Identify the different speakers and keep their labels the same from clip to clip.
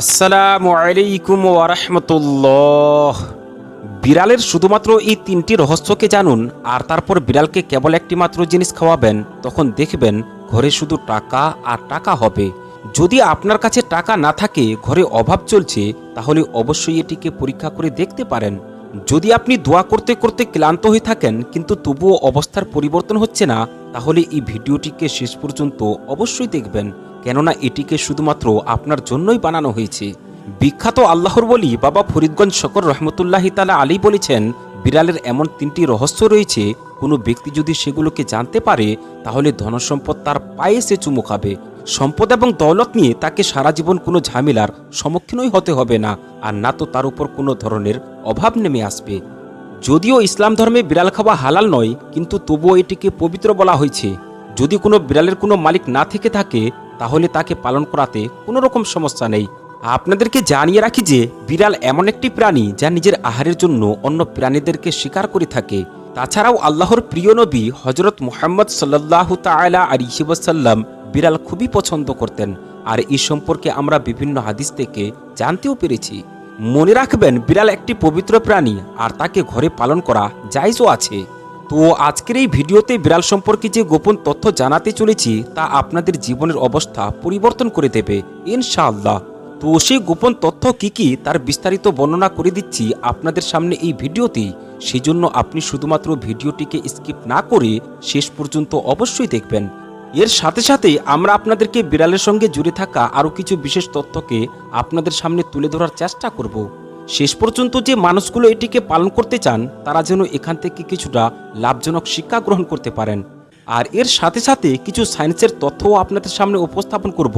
Speaker 1: আসসালামু আলাইকুম ওরহমতুল্লাহ বিড়ালের শুধুমাত্র এই তিনটি রহস্যকে জানুন, আর তারপর বিড়ালকে কেবল একটি মাত্র জিনিস খাওয়াবেন, তখন দেখবেন ঘরে শুধু টাকা আর টাকা হবে। যদি আপনার কাছে টাকা না থাকে, ঘরে অভাব চলছে, তাহলে অবশ্যই এটিকে পরীক্ষা করে দেখতে পারেন। যদি আপনি দোয়া করতে করতে ক্লান্ত হয়ে থাকেন, কিন্তু তবুও অবস্থার পরিবর্তন হচ্ছে না, তাহলে এই ভিডিওটিকে শেষ পর্যন্ত অবশ্যই দেখবেন। কেননা এটিকে শুধুমাত্র আপনার জন্যই বানানো হয়েছে। বিখ্যাত আল্লাহর বলি বাবা ফরিদগঞ্জ শকর রহমতুল্লাহি তালা আলী বলেছেন, বিড়ালের এমন তিনটি রহস্য রয়েছে, কোনো ব্যক্তি যদি সেগুলোকে জানতে পারে, তাহলে ধনসম্পদ তার পায়ে সে চুমু খাবে। সম্পদ এবং দৌলত নিয়ে তাকে সারা জীবন কোনো ঝামেলার সম্মুখীনই হতে হবে না, আর না তো তার উপর কোনো ধরনের অভাব নেমে আসবে। যদিও ইসলাম ধর্মে বিড়াল খাওয়া হালাল নয়, কিন্তু তবুও এটিকে পবিত্র বলা হয়েছে। যদি কোনো বিড়ালের কোনো মালিক না থেকে থাকে তাহলে তাকে পালন করাতে কোনো রকম সমস্যা নেই। আপনাদেরকে জানিয়ে রাখি যে, বিড়াল এমন একটি প্রাণী যা নিজের আহারের জন্য অন্য প্রাণীদেরকে শিকার করে থাকে। তাছাড়াও আল্লাহর প্রিয় নবী হজরত মুহাম্মদ সাল্লাহ তালা আলিহিবাসাল্লাম বিড়াল খুবই পছন্দ করতেন। আর এই সম্পর্কে আমরা বিভিন্ন হাদিস থেকে জানতেও পেরেছি। মনে রাখবেন, বিড়াল একটি পবিত্র প্রাণী আর তাকে ঘরে পালন করা জায়জও আছে। তো আজকের এই ভিডিওতে বিড়াল সম্পর্কে যে গোপন তথ্য জানাতে চলেছি, তা আপনাদের জীবনের অবস্থা পরিবর্তন করে দেবে, ইনশাআল্লাহ। তো সেই গোপন তথ্য কি কি, তার বিস্তারিত বর্ণনা করে দিচ্ছি আপনাদের সামনে এই ভিডিওতেই সেই জন্য আপনি শুধুমাত্র ভিডিওটিকে স্কিপ না করে শেষ পর্যন্ত অবশ্যই দেখবেন। এর সাথে সাথে আমরা আপনাদেরকে বিড়ালের সঙ্গে জুড়ে থাকা আরও কিছু বিশেষ তথ্যকে আপনাদের সামনে তুলে ধরার চেষ্টা করব। শেষ পর্যন্ত যে মানুষগুলো এটিকে পালন করতে চান, তারা যেন এখান থেকে কিছুটা লাভজনক শিক্ষা গ্রহণ করতে পারেন। আর এর সাথে সাথে কিছু সায়েন্সের তথ্যও আপনাদের সামনে উপস্থাপন করব,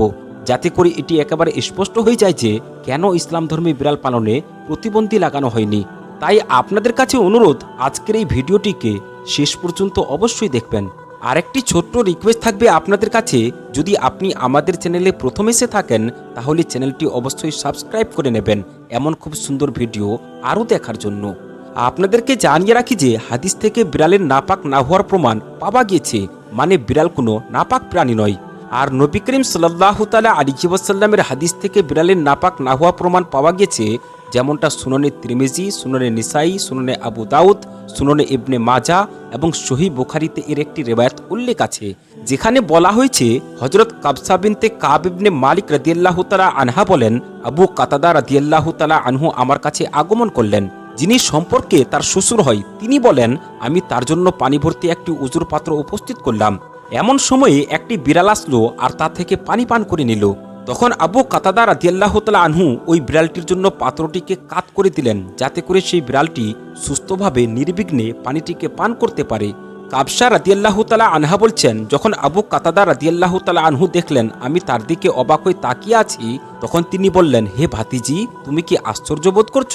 Speaker 1: যাতে করে এটি একেবারে স্পষ্ট হয়ে যায় যে কেন ইসলাম ধর্মী বিড়াল পালনে প্রতিবন্ধী লাগানো হয়নি। তাই আপনাদের কাছে অনুরোধ, আজকের এই ভিডিওটিকে শেষ পর্যন্ত অবশ্যই দেখবেন। আরেকটি ছোট্ট রিকোয়েস্ট থাকবে আপনাদের কাছে। যদি আপনি আমাদের চ্যানেলে প্রথম এসে থাকেন, তাহলে চ্যানেলটি অবশ্যই সাবস্ক্রাইব করে নেবেন এমন খুব সুন্দর ভিডিও আরও দেখার জন্য। আপনাদেরকে জানিয়ে রাখি যে, হাদিস থেকে বিড়ালের নাপাক না হওয়ার প্রমাণ পাওয়া গিয়েছে মানে বিড়াল কোনো নাপাক প্রাণী নয়। আর নবী করিম সাল্লাহ তালা আলিজিবাসাল্লামের হাদিস থেকে বিড়ালের নাপাক না হওয়া প্রমাণ পাওয়া গেছে যেমনটা সুননে ত্রিমেজি, সুননে নিসাই, সুননে আবু দাউদ, সুননে ইবনে মাজা এবং সহি বুখারিতে এর একটি রেবায়াত উল্লেখ আছে, যেখানে বলা হয়েছে হজরত কাবসা বিনতে কাব ইবনে মালিক রাদিয়াল্লাহু তালা আনহা বলেন, আবু কাতাদা রাদিয়াল্লাহু তালা আনহু আমার কাছে আগমন করলেন, যিনি সম্পর্কে তার শ্বশুর হয়, তিনি বলেন, আমি তার জন্য পানি ভর্তি একটি উজুর পাত্র উপস্থিত করলাম, এমন সময়ে একটি বিড়াল আসলো আর তা থেকে পানি পান করে নিল। তখন আবু কাতাদা রাদিয়াল্লাহ তালা আনহু ওই বিড়ালটির জন্য পাত্রটিকে কাত করে দিলেন, যাতে করে সেই বিড়ালটি সুস্থভাবে, নির্বিঘ্নে পানিটিকে পান করতে পারে। কাবসা রাদিয়াল্লাহ তালা আনহা বলছেন, যখন আবু কাতাদা রাদিয়াল্লাহ তালা আনহু দেখলেন, আমি তার দিকে অবাক হয়ে তাকিয়ে আছি, তখন তিনি বললেন, হে ভাতিজি, তুমি কি আশ্চর্য বোধ করছ?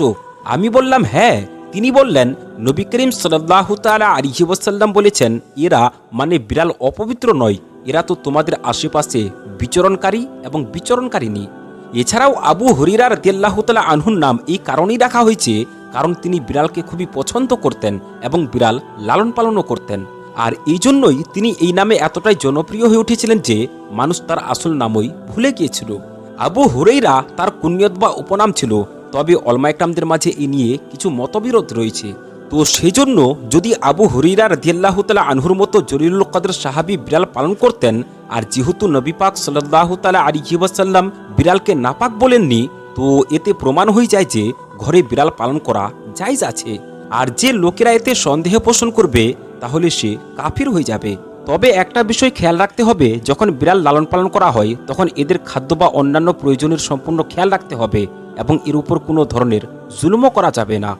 Speaker 1: আমি বললাম হ্যাঁ। তিনি বললেন, নবী করিম সাল্লাহ তালা আলিহি ওয়াসাল্লাম বলেছেন, এরা মানে বিড়াল অপবিত্র নয়, এরা তো তোমাদের আশেপাশে বিচরণকারী এবং বিচরণকারিনী এছাড়াও আবু হরিরা রদিয়াল্লাহ তালা আনহুর নাম এই কারণেই রাখা হয়েছে, কারণ তিনি বিড়ালকে খুবই পছন্দ করতেন এবং বিড়াল লালন পালনও করতেন। আর এই জন্যই তিনি এই নামে এতটাই জনপ্রিয় হয়ে উঠেছিলেন যে মানুষ তার আসল নামই ভুলে গিয়েছিল। আবু হুরেইরা তার কুনিয়ত বা উপনাম ছিল, তবে অলমাইকরামদের মাঝে এ নিয়ে কিছু মতবিরোধ রয়েছে। তো সেজন্য যদি আবু হরিরা রদিয়াল্লাহতালা আনহুর মতো জলিলুল কাদের সাহাবি বিড়াল পালন করতেন আর যেহেতু নবী পাক সাল্লাহ তালা আলী ওয়াসাল্লাম বিড়ালকে নাপাক বলেননি, তো এতে প্রমাণ হয়ে যায় যে ঘরে বিড়াল পালন করা জায়জ আছে। আর যে লোকেরা এতে সন্দেহ পোষণ করবে, তাহলে সে কাফির হয়ে যাবে। তবে একটা বিষয় খেয়াল রাখতে হবে, যখন বিড়াল লালন পালন করা হয়, তখন এদের খাদ্য বা অন্যান্য প্রয়োজনের সম্পূর্ণ খেয়াল রাখতে হবে, এবং এর উপর কোনো ধরনের জুলুমও করা যাবে না।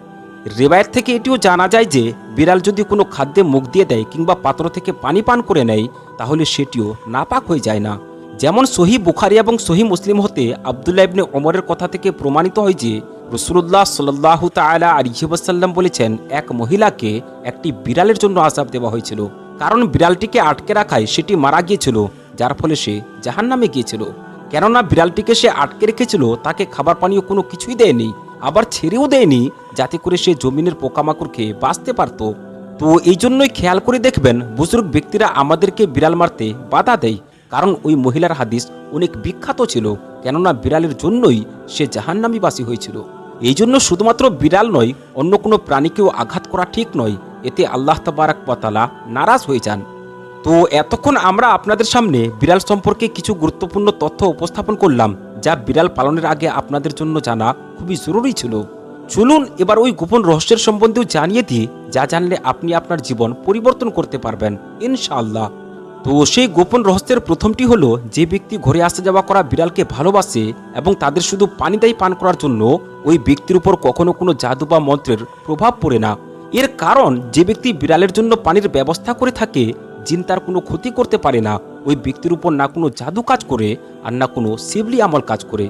Speaker 1: রেবায়েত থেকে এটিও জানা যায় যে বিড়াল যদি কোনো খাদ্যে মুখ দিয়ে দেয় কিংবা পাত্র থেকে পানি পান করে নেয়, তাহলে সেটিও নাপাক হয়ে যায় না। যেমন সহি বুখারি এবং সহি মুসলিম হতে আবদুল্লাহ ইবনে ওমরের কথা থেকে প্রমাণিত হয় যে রসুল্লাহ সাল্লাহ তালা আলিহাসাল্লাম বলেছেন, এক মহিলাকে একটি বিড়ালের জন্য আজাব দেওয়া হয়েছিল। কারণ বিড়ালটিকে আটকে রাখায় সেটি মারা গিয়েছিল, যার ফলে সে জাহান নামে গিয়েছিল। কেননা বিড়ালটিকে সে আটকে রেখেছিল, তাকে খাবার পানীয় কোনো কিছুই দেয়নি। আবার ছেড়েও দেয়নি, যাতে করে সে জমিনের পোকামাকড় খেয়ে বাঁচতে পারত। তো এই জন্যই খেয়াল করে দেখবেন, বুজুর্গ ব্যক্তিরা আমাদেরকে বিড়াল মারতে বাধা দেয়। কারণ ওই মহিলার হাদিস অনেক বিখ্যাত ছিল, কেননা বিড়ালের জন্যই সে জাহান্নামীবাসী হয়েছিল। এই জন্য শুধুমাত্র বিড়াল নয়, অন্য কোনো প্রাণীকেও আঘাত করা ঠিক নয়, এতে আল্লাহ তাবারাক পাতালা নারাজ হয়ে যান। তো এতক্ষণ আমরা আপনাদের সামনে বিড়াল সম্পর্কে কিছু গুরুত্বপূর্ণ তথ্য উপস্থাপন করলাম। যা বিড়াল পালনের আগে আপনাদের জন্য জানা খুবই জরুরি ছিল। চলুন এবার ওই গোপন রহস্যের সম্বন্ধেও জানিয়ে দিই, যা জানলে আপনি আপনার জীবন পরিবর্তন করতে পারবেন, ইনশাআল্লাহ। তো সেই গোপন রহস্যের প্রথমটি হলো, যে ব্যক্তি ঘরে আসা যাওয়া করা বিড়ালকে ভালোবাসে এবং তাদের শুধু পানিদাই পান করার জন্য ওই ব্যক্তির উপর কখনো কোনো জাদু বা মন্ত্রের প্রভাব পড়ে না। এর কারণ, যে ব্যক্তি বিড়ালের জন্য পানির ব্যবস্থা করে থাকে, জিন তার কোনো ক্ষতি করতে পারে না। ওই ব্যক্তির উপর না কোনো জাদু কাজ করে আর না কোনো শিবলি আমল কাজ করে।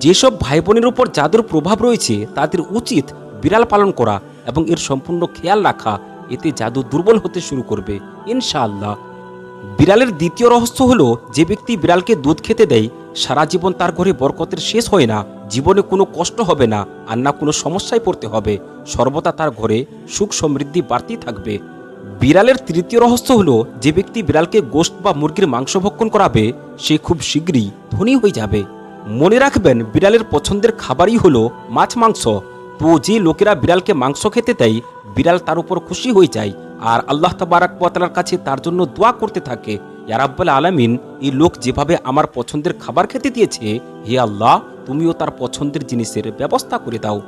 Speaker 1: যেসব ভাই বোনের উপর জাদুর প্রভাব রয়েছে, তাদের উচিত বিড়াল পালন করা এবং এর সম্পূর্ণ খেয়াল রাখা। এতে জাদু দুর্বল হতে শুরু করবে, ইনশাআল্লাহ। বিড়ালের দ্বিতীয় রহস্য হলো, যে ব্যক্তি বিড়ালকে দুধ খেতে দেয়, সারা জীবন তার ঘরে বরকতের শেষ হয় না, জীবনে কোনো কষ্ট হবে না, আর না কোনো সমস্যায় পড়তে হবে। সর্বদা তার ঘরে সুখ সমৃদ্ধি বাড়তেই থাকবে। বিড়ালের তৃতীয় রহস্য হলো, যে ব্যক্তি বিড়ালকে গোশত বা মুরগির মাংস ভক্ষণ করাবে, সে খুব শীঘ্রই ধনী হয়ে যাবে। মনে রাখবেন, বিড়ালের পছন্দের খাবারই হলো মাছ মাংস। তো যে লোকেরা বিড়ালকে মাংস খেতে দেয়, বিড়াল তার উপর খুশি হয়ে যায়। আর আল্লাহ তাবারাক ওয়াতালার কাছে তার জন্য দোয়া করতে থাকে ইয়ারাব্বাল আলামিন, এই লোক যেভাবে আমার পছন্দের খাবার খেতে দিয়েছে, হে আল্লাহ, তুমিও তার পছন্দের জিনিসের ব্যবস্থা করে দাও।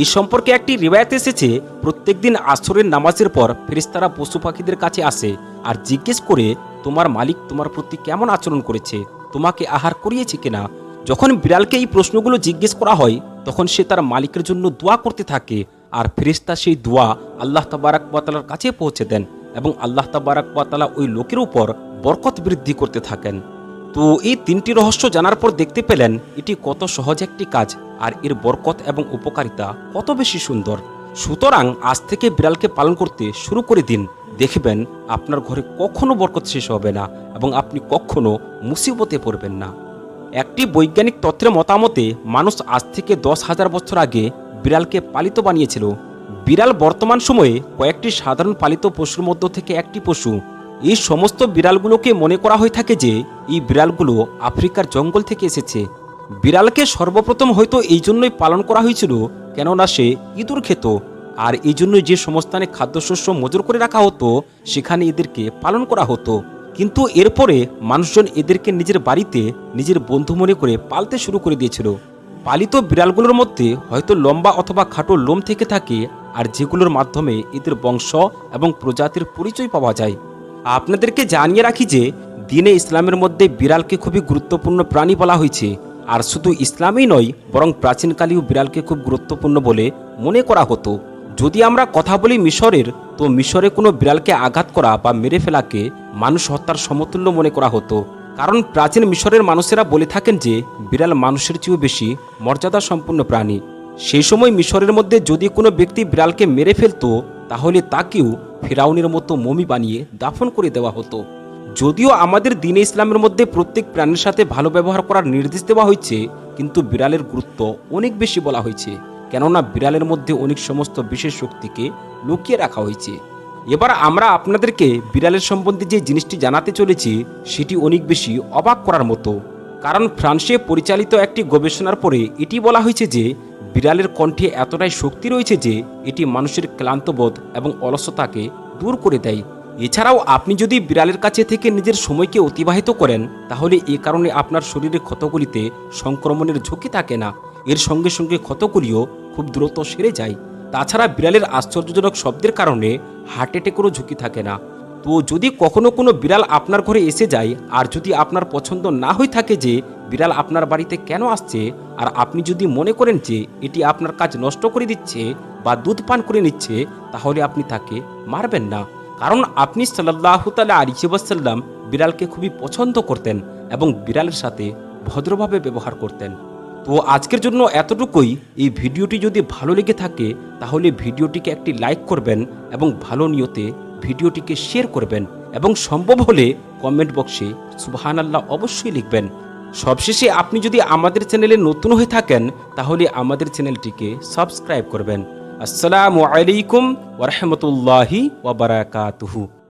Speaker 1: এই সম্পর্কে একটি রিবায়ত এসেছে, প্রত্যেকদিন আসরের নামাজের পর ফেরিস্তারা পশু পাখিদের কাছে আসে আর জিজ্ঞেস করে, তোমার মালিক তোমার প্রতি কেমন আচরণ করেছে? তোমাকে আহার করিয়েছে কিনা? যখন বিড়ালকে এই প্রশ্নগুলো জিজ্ঞেস করা হয়, তখন সে তার মালিকের জন্য দোয়া করতে থাকে আর ফেরেশতা সেই দোয়া আল্লাহ তাবারাক ওয়াতালার কাছে পৌঁছে দেন এবং আল্লাহ তাবারাক ওয়াতালা ওই লোকের উপর বরকত বৃদ্ধি করতে থাকেন। তো এই তিনটি রহস্য জানার পর দেখতে পেলেন এটি কত সহজ একটি কাজ আর এর বরকত এবং উপকারিতা কত বেশি সুন্দর। সুতরাং আজ থেকে বিড়ালকে পালন করতে শুরু করে দিন। দেখবেন আপনার ঘরে কখনো বরকত শেষ হবে না এবং আপনি কখনো মুসিবতে পড়বেন না। একটি বৈজ্ঞানিক তথ্যের মতামতে, মানুষ আজ থেকে দশ হাজার বছর আগে বিড়ালকে পালিত বানিয়েছিল। বিড়াল বর্তমান সময়ে কয়েকটি সাধারণ পালিত পশুর মধ্য থেকে একটি পশু। এই সমস্ত বিড়ালগুলোকে মনে করা হয়ে থাকে যে এই বিড়ালগুলো আফ্রিকার জঙ্গল থেকে এসেছে। বিড়ালকে সর্বপ্রথম হয়তো এই জন্যই পালন করা হয়েছিল, কেননা সে ইঁদুর খেত। আর এই জন্য যে সমস্থানে খাদ্যশস্য মজুর করে রাখা হতো, সেখানে এদেরকে পালন করা হতো। কিন্তু এরপরে মানুষজন এদেরকে নিজের বাড়িতে নিজের বন্ধু মনে করে পালতে শুরু করে দিয়েছিল। পালিত বিড়ালগুলোর মধ্যে হয়তো লম্বা অথবা খাটো লোম থেকে থাকে, আর যেগুলোর মাধ্যমে এদের বংশ এবং প্রজাতির পরিচয় পাওয়া যায়। আপনাদেরকে জানিয়ে রাখি যে, দিনে ইসলামের মধ্যে বিড়ালকে খুবই গুরুত্বপূর্ণ প্রাণী বলা হয়েছে। আর শুধু ইসলামেই নয়, বরং প্রাচীনকালেও বিড়ালকে খুব গুরুত্বপূর্ণ বলে মনে করা হতো। যদি আমরা কথা বলি মিশরের, তো মিশরে কোনো বিড়ালকে আঘাত করা বা মেরে ফেলাকে মানুষ হত্যার সমতুল্য মনে করা হতো। কারণ প্রাচীন মিশরের মানুষেরা বলে থাকেন যে, বিড়াল মানুষের চেয়েও বেশি মর্যাদা সম্পন্ন প্রাণী। সেই সময় মিশরের মধ্যে যদি কোনো ব্যক্তি বিড়ালকে মেরে ফেলতো, তাহলে তাকেও ফেরাউনের মতো মমি বানিয়ে দাফন করে দেওয়া হতো। যদিও আমাদের দিনে ইসলামের মধ্যে প্রত্যেক প্রাণীর সাথে ভালো ব্যবহার করার নির্দেশ দেওয়া হয়েছে, কিন্তু বিড়ালের গুরুত্ব অনেক বেশি বলা হয়েছে, কেননা বিড়ালের মধ্যে অনেক সমস্ত বিশেষ শক্তিকে লুকিয়ে রাখা হয়েছে। এবার আমরা আপনাদেরকে বিড়ালের সম্বন্ধে যে জিনিসটি জানাতে চলেছি, সেটি অনেক বেশি অবাক করার মতো। কারণ ফ্রান্সে পরিচালিত একটি গবেষণার পরে এটি বলা হয়েছে যে বিড়ালের কণ্ঠে এতটাই শক্তি রয়েছে যে এটি মানুষের ক্লান্তবোধ এবং অলসতাকে দূর করে দেয়। এছাড়াও আপনি যদি বিড়ালের কাছে থেকে নিজের সময়কে অতিবাহিত করেন, তাহলে এ কারণে আপনার শরীরের ক্ষতগুলিতে সংক্রমণের ঝুঁকি থাকে না। এর সঙ্গে সঙ্গে ক্ষতগুলিও খুব দ্রুত সেরে যায়। তাছাড়া বিড়ালের আশ্চর্যজনক শব্দের কারণে হার্ট অ্যাটেকেরও ঝুঁকি থাকে না। তো যদি কখনো কোনো বিড়াল আপনার ঘরে এসে যায় আর যদি আপনার পছন্দ না হয়ে থাকে যে বিড়াল আপনার বাড়িতে কেন আসছে আর আপনি যদি মনে করেন যে এটি আপনার কাজ নষ্ট করে দিচ্ছে বা দুধ পান করে নিচ্ছে, তাহলে আপনি তাকে মারবেন না। কারণ আপনি সাল্লাহ তালা আলিবাসাল্লাম বিড়ালকে খুবই পছন্দ করতেন এবং বিড়ালের সাথে ভদ্রভাবে ব্যবহার করতেন। তো আজকের জন্য এতটুকুই। এই ভিডিওটি যদি ভালো লেগে থাকে, তাহলে ভিডিওটিকে একটি লাইক করবেন এবং ভালো নিয়তে ভিডিওটিকে শেয়ার করবেন এবং সম্ভব হলে কমেন্ট বক্সে সুবাহান আল্লাহ অবশ্যই লিখবেন। সবশেষে আপনি যদি আমাদের চ্যানেলে নতুন হয়ে থাকেন, তাহলে আমাদের চ্যানেলটিকে সাবস্ক্রাইব করবেন। আসসালামু আলাইকুম ওরহমতুল্লাহি ওবরাকাতুহু